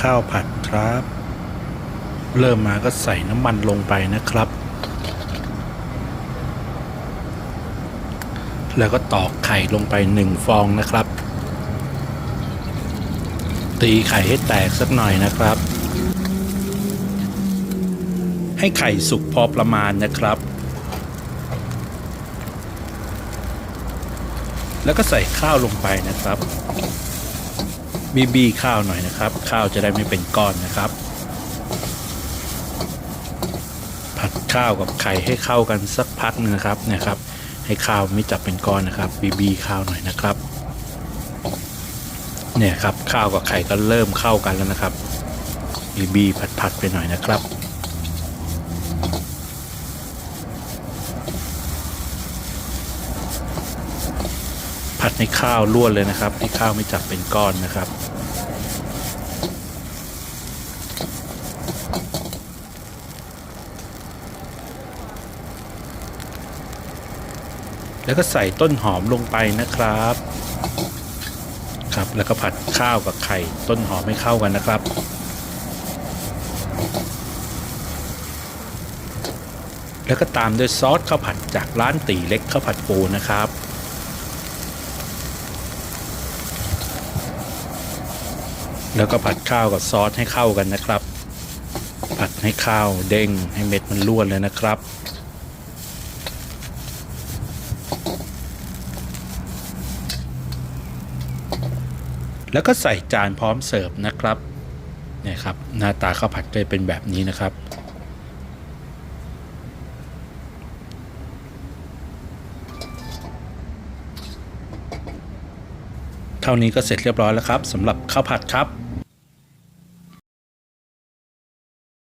ข้าวผัดครับ เริ่มมาก็ใส่น้ำมันลงไปนะครับ แล้วก็ตอกไข่ลงไปหนึ่งฟองนะครับ ตีไข่ให้แตกสักหน่อยนะครับ ให้ไข่สุกพอประมาณนะครับ แล้วก็ใส่ข้าวลงไปนะครับ บีบีข้าวหน่อยนะครับ ข้าวจะได้ไม่เป็นก้อนนะครับ ผัดข้าวกับไข่ให้เข้ากันสักพักหนึงนะครับนะครับ ให้ข้าวไม่จับเป็นก้อนนะครับบีบีข้าวหน่อยนะครับ เนี่ยครับข้าวกับไข่ก็เริ่มเข้ากันแล้วนะครับบีบีผัดผัดๆไปหน่อยนะครับ ผัดให้ข้าวล้วนเลยนะครับ ให้ข้าวไม่จับเป็นก้อนนะครับแล้วก็ใส่ต้นหอมลงไปนะครับ ครับ แล้วก็ผัดข้าวกับไข่ต้นหอมให้เข้ากันนะครับ แล้วก็ตามด้วยซอสข้าวผัดจากร้านตีเล็กข้าวผัดปูนะครับ แล้วก็ผัดข้าวกับซอสให้เข้ากันนะครับ ผัดให้ข้าวเด้งให้เม็ดมันล้วนเลยนะครับ แล้วก็ใส่จานพร้อมเสิร์ฟนะครับเนี่ยครับหน้าตาข้าวผัดก็จะเป็นแบบนี้นะครับเท่านี้ก็เสร็จเรียบร้อยแล้วครับสำหรับข้าวผัดครับ